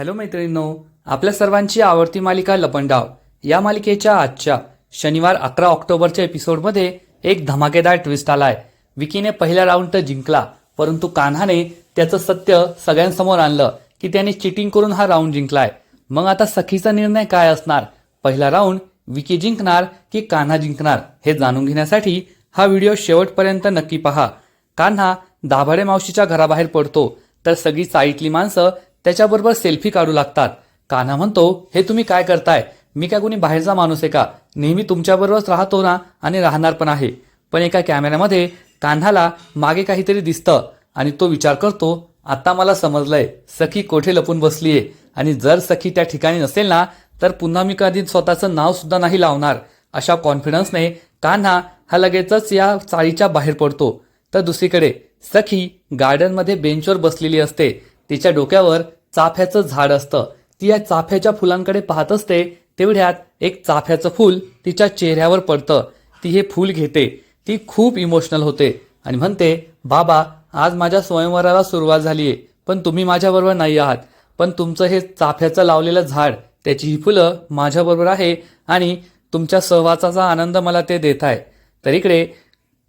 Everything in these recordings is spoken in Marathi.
हॅलो मैत्रिणींनो आपल्या सर्वांची आवडती मालिका लपंडाव. या मालिकेच्या आजच्या शनिवार अकरा ऑक्टोबरच्या एपिसोडमध्ये एक धमाकेदार ट्विस्ट आलाय. विकीने पहिला राऊंड तर जिंकला परंतु कान्हाने त्याचं सत्य सगळ्यांसमोर आणलं की त्याने चिटिंग करून हा राऊंड जिंकलाय. मग आता सखीचा निर्णय काय असणार? पहिला राऊंड विकी जिंकणार की कान्हा जिंकणार? हे जाणून घेण्यासाठी हा व्हिडिओ शेवटपर्यंत नक्की पहा. कान्हा दाभाडे मावशीच्या घराबाहेर पडतो तर सगळी चाळीतली माणसं त्याच्याबरोबर सेल्फी काढू लागतात. कान्हा म्हणतो हे तुम्ही काय करताय? मी काय कोणी बाहेरचा माणूस आहे का? नेहमी तुमच्याबरोबरच राहतो ना आणि राहणार पण आहे. पण एका कॅमेऱ्यामध्ये कान्हाला मागे काहीतरी दिसतं आणि तो विचार करतो आता मला समजलंय सखी कोठे लपून बसलीये? आणि जर सखी त्या ठिकाणी नसेल ना तर पुन्हा मी कधी स्वतःचं नाव सुद्धा नाही लावणार. अशा कॉन्फिडन्सने कान्हा हा लगेचच या चाळीच्या बाहेर पडतो. तर दुसरीकडे सखी गार्डनमध्ये बेंचवर बसलेली असते. तिच्या डोक्यावर चाफ्याचं झाड असतं. ती या चाफ्याच्या फुलांकडे पाहत असते तेवढ्यात एक चाफ्याचं फूल तिच्या चेहऱ्यावर पडतं. ती हे फूल घेते. ती खूप इमोशनल होते आणि म्हणते बाबा आज माझ्या स्वयंवराला सुरुवात झाली आहे पण तुम्ही माझ्याबरोबर नाही आहात. पण तुमचं हे चाफ्याचं लावलेलं झाड त्याची ही फुलं माझ्याबरोबर आहे आणि तुमच्या सहवासाचा आनंद मला ते देत आहे. तर इकडे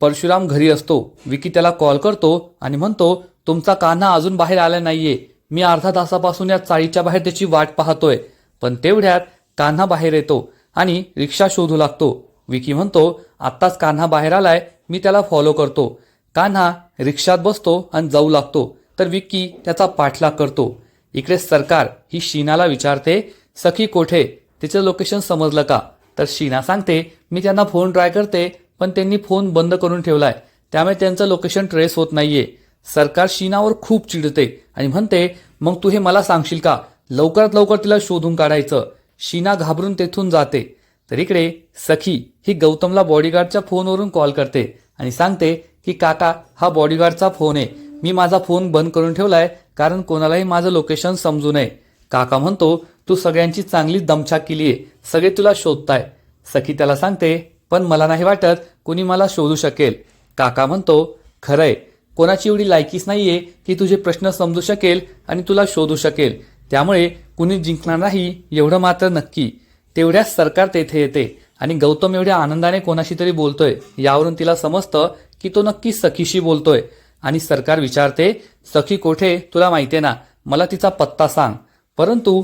परशुराम घरी असतो. विकी त्याला कॉल करतो आणि म्हणतो तुमचा कान्हा अजून बाहेर आला नाहीये. मी अर्धा तासापासून या चाळीच्या बाहेर त्याची वाट पाहतोय. पण तेवढ्यात कान्हा बाहेर येतो आणि रिक्षा शोधू लागतो. विकी म्हणतो आत्ताच कान्हा बाहेर आलाय मी त्याला फॉलो करतो. कान्हा रिक्षात बसतो आणि जाऊ लागतो. तर विक्की त्याचा पाठलाग करतो. इकडे सरकार ही शीनाला विचारते सखी कोठे? तिचं लोकेशन समजलं का तर शीना सांगते मी त्यांना फोन ट्राय करते पण त्यांनी फोन बंद करून ठेवलाय. त्यामुळे त्यांचं लोकेशन ट्रेस होत नाहीये. सरकार शीनावर खूप चिडते आणि म्हणते मग तू हे मला सांगशील का? लवकरात लवकर तिला शोधून काढायचं. शीना घाबरून तेथून जाते. तर इकडे सखी ही गौतमला बॉडीगार्डच्या फोनवरून कॉल करते आणि सांगते की काका हा बॉडीगार्डचा फोन आहे. मी माझा फोन बंद करून ठेवलाय कारण कोणालाही माझं लोकेशन समजू नये. काका म्हणतो तू सगळ्यांची चांगली दमछाक केली आहे. सगळे तुला शोधताय. सखी त्याला सांगते पण मला नाही वाटत कुणी मला शोधू शकेल. काका म्हणतो खरंय. कोणाची एवढी लायकीच नाहीये की तुझे प्रश्न समजू शकेल आणि तुला शोधू शकेल. त्यामुळे कुणी जिंकणार नाही एवढं मात्र नक्की. तेवढ्याच सरकार तेथे येते आणि गौतम एवढ्या आनंदाने कोणाशी तरी बोलतोय यावरून तिला समजतं की तो नक्की सखीशी बोलतोय. आणि सरकार विचारते सखी कोठे? तुला माहितीये ना मला तिचा पत्ता सांग. परंतु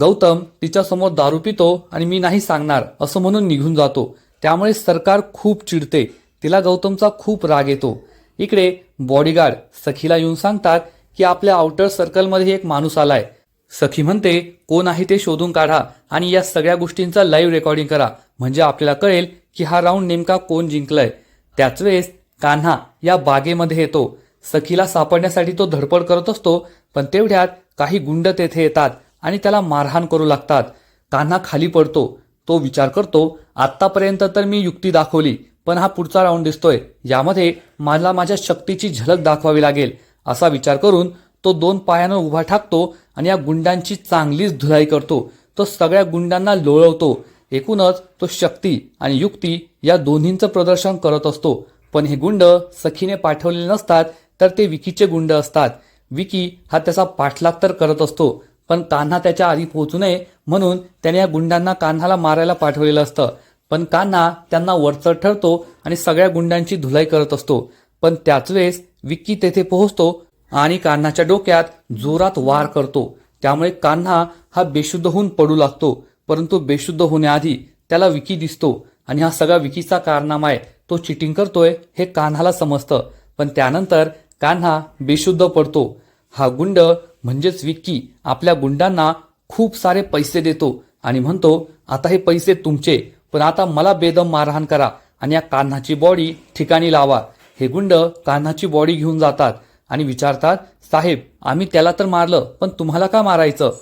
गौतम तिच्यासमोर दारू पितो आणि मी नाही सांगणार असं म्हणून निघून जातो. त्यामुळे सरकार खूप चिडते. तिला गौतमचा खूप राग येतो. इकडे बॉडीगार्ड सखीला येऊन सांगतात की आपल्या आउटर सर्कलमध्ये एक माणूस आलाय. सखी म्हणते कोण आहे ते शोधून काढा आणि या सगळ्या गोष्टींचा लाईव्ह रेकॉर्डिंग करा. म्हणजे आपल्याला कळेल की हा राऊंड नेमका कोण जिंकलाय. त्याच वेळेस कान्हा या बागेमध्ये येतो. सखीला सापडण्यासाठी तो धडपड करत असतो पण तेवढ्यात काही गुंड तेथे येतात आणि त्याला मारहाण करू लागतात. कान्हा खाली पडतो. तो विचार करतो आत्तापर्यंत तर मी युक्ती दाखवली पण हा पुढचा राऊंड दिसतोय. यामध्ये मला माझ्या शक्तीची झलक दाखवावी लागेल असा विचार करून तो दोन पायानं उभा ठाकतो आणि या गुंडांची चांगलीच धुलाई करतो. तो सगळ्या गुंडांना लोळवतो. एकूणच तो शक्ती आणि युक्ती या दोन्हींचं प्रदर्शन करत असतो. पण हे गुंड सखीने पाठवलेले नसतात तर ते विकीचे गुंड असतात. विकी हा त्याचा पाठलाग तर करत असतो पण कान्हा त्याच्या आधी पोहोचू नये म्हणून त्याने या गुंडांना कान्हाला मारायला पाठवलेलं असतं. पण कान्हा त्यांना वरचर ठरतो आणि सगळ्या गुंडांची धुलाई करत असतो. पण त्याच वेळेस विक्की तेथे पोहोचतो आणि कान्हाच्या डोक्यात जोरात वार करतो. त्यामुळे कान्हा हा बेशुद्ध होऊन पडू लागतो. परंतु बेशुद्ध होण्याआधी त्याला विकी दिसतो आणि हा सगळा विकीचा कारनामा आहे तो चिटिंग करतोय हे कान्हाला समजतं. पण त्यानंतर कान्हा बेशुद्ध पडतो. हा गुंड म्हणजेच विक्की आपल्या गुंडांना खूप सारे पैसे देतो आणि म्हणतो आता हे पैसे तुमचे. पण आता मला बेदम मारहाण करा आणि या कान्हाची बॉडी ठिकाणी लावा. हे गुंड कान्हाची बॉडी घेऊन जातात आणि विचारतात साहेब आम्ही त्याला तर मारलं पण तुम्हाला का मारायचं?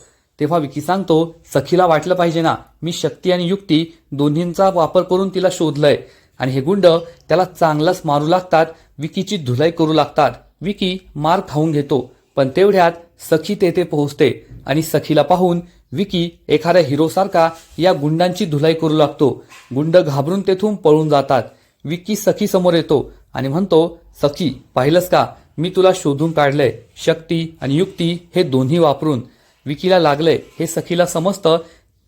तेव्हा विकी सांगतो सखीला वाटलं पाहिजे ना मी शक्ती आणि युक्ती दोन्हींचा वापर करून तिला शोधलंय. आणि हे गुंड त्याला चांगलाच मारू लागतात विकीची धुलाई करू लागतात. विकी मार खाऊन घेतो. पण तेवढ्यात सखी तेथे पोहोचते आणि सखीला पाहून विकी एखाद्या हिरोसारखा या गुंडांची धुलाई करू लागतो. गुंड घाबरून तेथून पळून जातात. विकी सखी समोर येतो आणि म्हणतो सखी पाहिलंस का? मी तुला शोधून काढलंय. शक्ती आणि युक्ती हे दोन्ही वापरून. विकीला लागलंय. हे सखीला समजतं.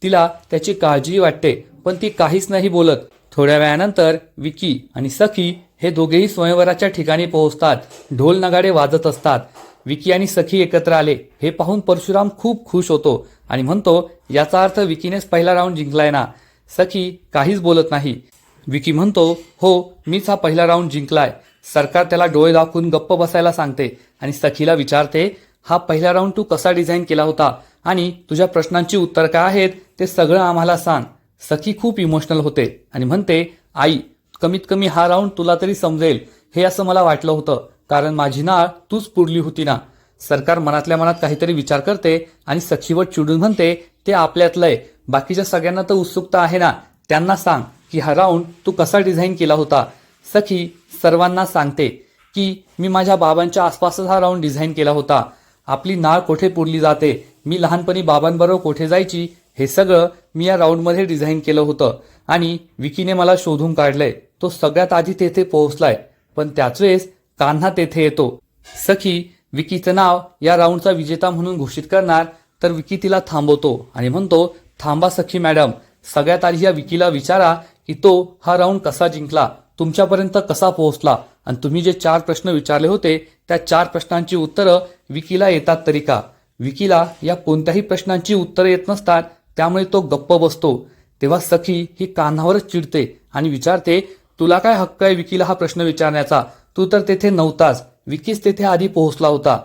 तिला त्याची काळजी वाटते पण ती काहीच नाही बोलत. थोड्या वेळानंतर विकी आणि सखी हे दोघेही स्वयंवराच्या ठिकाणी पोहोचतात. ढोल नगाडे वाजत असतात. विकी आणि सखी एकत्र आले. हे पाहून परशुराम खूप खुश होतो आणि म्हणतो याचा अर्थ विकीनेच पहिला राऊंड जिंकलाय ना. सखी काहीच बोलत नाही. विकी म्हणतो हो मीच हा पहिला राऊंड जिंकलाय. सरकार त्याला डोळे दाखवून गप्प बसायला सांगते आणि सखीला विचारते हा पहिला राऊंड तू कसा डिझाईन केला होता? आणि तुझ्या प्रश्नांची उत्तर काय आहेत? ते सगळं आम्हाला सांग. सखी खूप इमोशनल होते आणि म्हणते आई कमीत कमी हा राऊंड तुला तरी समजेल. हे असं मला वाटलं होतं. कारण माझी नाळ तूच पुरली होती ना. सरकार मनातल्या मनात काहीतरी विचार करते आणि सखीवर चिडून म्हणते ते आपल्यातलंय बाकीच्या सगळ्यांना तर उत्सुकता आहे ना. त्यांना सांग की हा राऊंड तू कसा डिझाईन केला होता. सखी सर्वांना सांगते की मी माझ्या बाबांच्या आसपासच हा राऊंड डिझाईन केला होता. आपली नाळ कोठे पुरली जाते? मी लहानपणी बाबांबरोबर कोठे जायची? हे सगळं मी या राऊंडमध्ये डिझाईन केलं होतं. आणि विकीने मला शोधून काढलंय. तो सगळ्यात आधी तेथे पोहोचलाय. पण त्याच वेळेस कान्हा तेथे येतो. सखी विकीचं नाव या राऊंडचा विजेता म्हणून घोषित करणार तर विकी तिला थांबवतो आणि म्हणतो थांबा सखी मॅडम सगळ्यात आधी या विकीला विचारा की तो हा राऊंड कसा जिंकला तुमच्यापर्यंत कसा पोहोचला आणि तुम्ही जे चार प्रश्न विचारले होते त्या चार प्रश्नांची उत्तरं विकीला येतात तरी का? विकीला या कोणत्याही प्रश्नांची उत्तरं येत नसतात त्यामुळे तो गप्प बसतो. तेव्हा सखी ही कान्हावरच चिडते आणि विचारते तुला काय हक्क आहे विकीला हा प्रश्न विचारण्याचा? तू तर तेथे नव्हतास. विकीस तेथे आधी पोहोचला होता.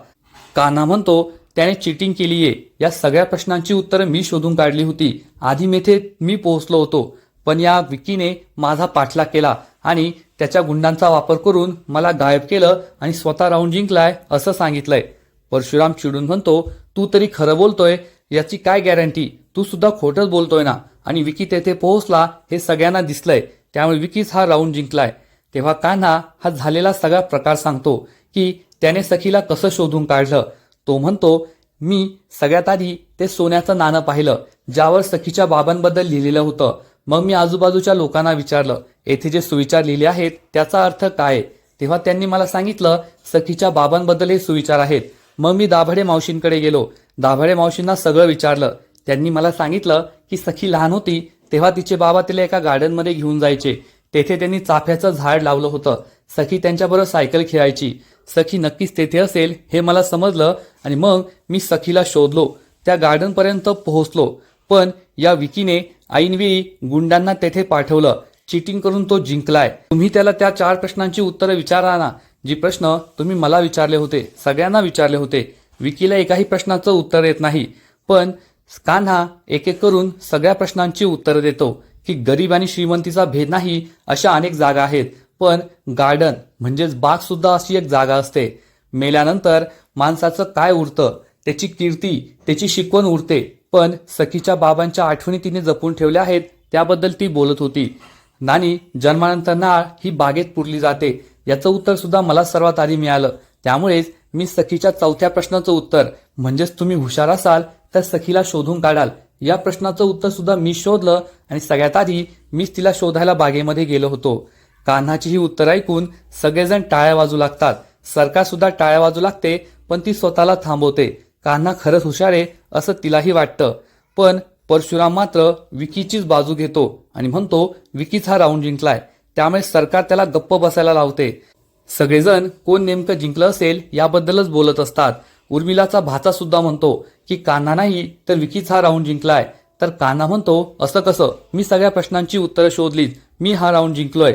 कान्हा म्हणतो त्याने चिटिंग केलीये या सगळ्या प्रश्नांची उत्तरं मी शोधून काढली होती. आधी मेथे मी पोहोचलो होतो. पण या विकीने माझा पाठलाग केला आणि त्याच्या गुंडांचा वापर करून मला गायब केलं आणि स्वतः राऊंड जिंकलाय असं सांगितलंय. परशुराम चिडून म्हणतो तू तरी खरं बोलतोय. याची काय गॅरंटी तू सुद्धा खोटंच बोलतोय ना. आणि विकी तेथे पोहोचला हे सगळ्यांना दिसलंय. त्यामुळे विकीच हा राऊंड जिंकलाय. तेव्हा कान्हा हा झालेला सगळा प्रकार सांगतो की त्याने सखीला कसं शोधून काढलं? तो म्हणतो मी सगळ्यात आधी ते सोन्याचं नाणं पाहिलं ज्यावर सखीच्या बाबांबद्दल लिहिलेलं होतं. मग मी आजूबाजूच्या लोकांना विचारलं येथे जे सुविचार लिहिले आहेत त्याचा अर्थ काय? तेव्हा त्यांनी मला सांगितलं सखीच्या बाबांबद्दल हे सुविचार आहेत. मग मी दाभडे मावशींकडे गेलो. दाभडे मावशींना सगळं विचारलं. त्यांनी मला सांगितलं की सखी लहान होती तेव्हा तिचे बाबा तिला एका गार्डनमध्ये घेऊन जायचे. तेथे त्यांनी चाफ्याचं झाड लावलं होतं. सखी त्यांच्याबरोबर सायकल खेळायची. सखी नक्कीच तेथे असेल हे मला समजलं आणि मग मी सखीला शोधलो. त्या गार्डनपर्यंत पोहोचलो. पण या विकीने ऐनवेळी गुंडांना तेथे पाठवलं. चिटिंग करून तो जिंकलाय. तुम्ही त्याला त्या चार प्रश्नांची उत्तरं विचारा ना. जी प्रश्न तुम्ही मला विचारले होते सगळ्यांना विचारले होते. विकीला एकाही प्रश्नाचं उत्तर येत नाही. पण कान्हा एक एक करून सगळ्या प्रश्नांची उत्तरं देतो. की गरीब आणि श्रीमंतीचा भेद नाही अशा अनेक जागा आहेत. पण गार्डन म्हणजेच बाग सुद्धा अशी एक जागा असते. मेल्यानंतर माणसाचं काय उरतं? त्याची कीर्ती त्याची शिकवण उरते. पण सखीच्या बाबांच्या आठवणी तिने जपून ठेवल्या आहेत त्याबद्दल ती बोलत होती. नानी जन्मानंतर नाळ ही बागेत पुरली जाते. याचं उत्तर सुद्धा मला सर्वात आधी मिळालं. त्यामुळेच मी सखीच्या चौथ्या प्रश्नाचं उत्तर म्हणजेच तुम्ही हुशार असाल तर सखीला शोधून काढाल. या प्रश्नाचं उत्तर सुद्धा मी शोधलं आणि सगळ्यात आधी मीच तिला शोधायला बागेमध्ये गेलो होतो. कान्हाची ही उत्तर ऐकून सगळेजण टाळ्या वाजू लागतात. सरकार सुद्धा टाळ्या वाजू लागते पण ती स्वतःला थांबवते. कान्हा खरंच हुशार आहे असं तिलाही वाटतं. पण परशुराम मात्र विकीचीच बाजू घेतो आणि म्हणतो विकीच हा राऊंड जिंकलाय. त्यामुळे सरकार त्याला गप्प बसायला लावते. सगळेजण कोण नेमकं जिंकलं असेल याबद्दलच बोलत असतात. उर्मिलाचा भाचा सुद्धा म्हणतो की कान्हा नाही तर विकीच हा राऊंड जिंकलाय. तर कान्हा म्हणतो असं कसं? मी सगळ्या प्रश्नांची उत्तरं शोधलीच मी हा राऊंड जिंकलोय.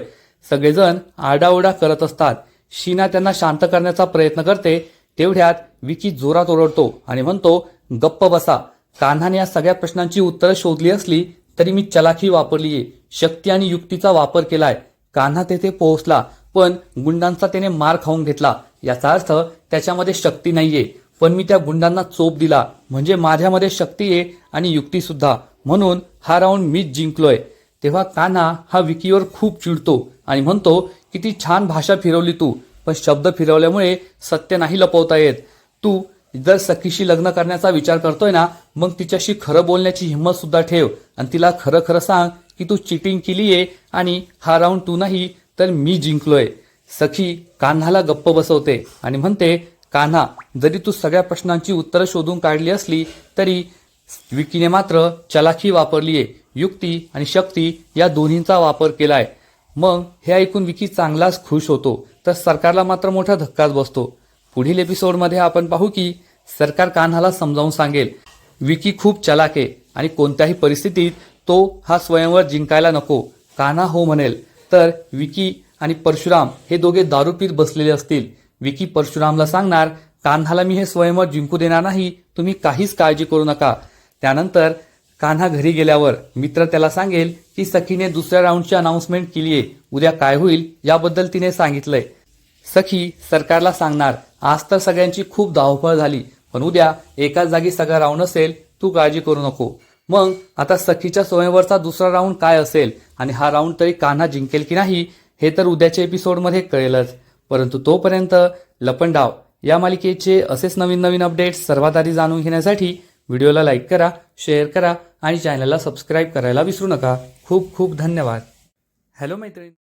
सगळेजण आरडाओरडा करत असतात. शीना त्यांना शांत करण्याचा प्रयत्न करते. तेवढ्यात विकी जोरात ओरडतो आणि म्हणतो गप्प बसा. कान्हाने या सगळ्या प्रश्नांची उत्तरं शोधली असली तरी मी चलाखी वापरलीये. शक्ती आणि युक्तीचा वापर केलाय. कान्हा तेथे पोहोचला पण गुंडांचा त्याने मार खाऊन घेतला. याचा अर्थ त्याच्यामध्ये शक्ती नाहीये. पण मी त्या गुंडांना चोप दिला. म्हणजे माझ्यामध्ये शक्ती आहे आणि युक्ती सुद्धा. म्हणून हा राऊंड मीच जिंकलोय. तेव्हा कान्हा हा विकीवर खूप चिडतो आणि म्हणतो किती छान भाषा फिरवली तू पण शब्द फिरवल्यामुळे सत्य नाही लपवता येत. तू जर सखीशी लग्न करण्याचा विचार करतोय ना मग तिच्याशी खरं बोलण्याची हिंमत सुद्धा ठेव आणि तिला खरं खरं सांग की तू चिटिंग केली आहे आणि हा राऊंड तू नाही तर मी जिंकलोय. सखी कान्हाला गप्प बसवते आणि म्हणते कान्हा जरी तू सगळ्या प्रश्नांची उत्तरं शोधून काढली असली तरी विकीने मात्र चलाखी वापरलीये युक्ती आणि शक्ती या दोन्हींचा वापर केलाय. मग हे ऐकून विकी चांगलाच खुश होतो. तर सरकारला मात्र मोठा धक्काच बसतो. पुढील एपिसोडमध्ये आपण पाहू की सरकार कान्हाला समजावून सांगेल विकी खूप चलाक आहे आणि कोणत्याही परिस्थितीत तो हा स्वयंवर जिंकायला नको कान्हा हो म्हणेल. तर विकी आणि परशुराम हे दोघे दारू पीत बसलेले असतील. विकी परशुरामला सांगणार कान्हाला मी हे स्वयंवर जिंकू देणार नाही तुम्ही काहीच काळजी करू नका. त्यानंतर कान्हा घरी गेल्यावर मित्र त्याला सांगेल की सखीने दुसऱ्या राऊंडची अनाऊन्समेंट केली आहे उद्या काय होईल याबद्दल तिने सांगितलंय. सखी सरकारला सांगणार आज तर सगळ्यांची खूप धावपळ झाली पण उद्या एकाच जागी सगळा राऊंड असेल तू काळजी करू नको. मग आता सखीच्या स्वयंवरचा दुसरा राऊंड काय असेल आणि हा राऊंड तरी कान्हा जिंकेल की नाही हे तर उद्याच्या एपिसोडमध्ये कळेलच. परंतु तोपर्यंत लपंडाव या मालिकेचे असेच नवीन नवीन अपडेट्स सर्वात आधी जाणून घेण्यासाठी व्हिडिओला लाईक करा शेअर करा आणि चॅनलला सबस्क्राईब करायला विसरू नका. खूप खूप धन्यवाद. हॅलो मैत्रीण.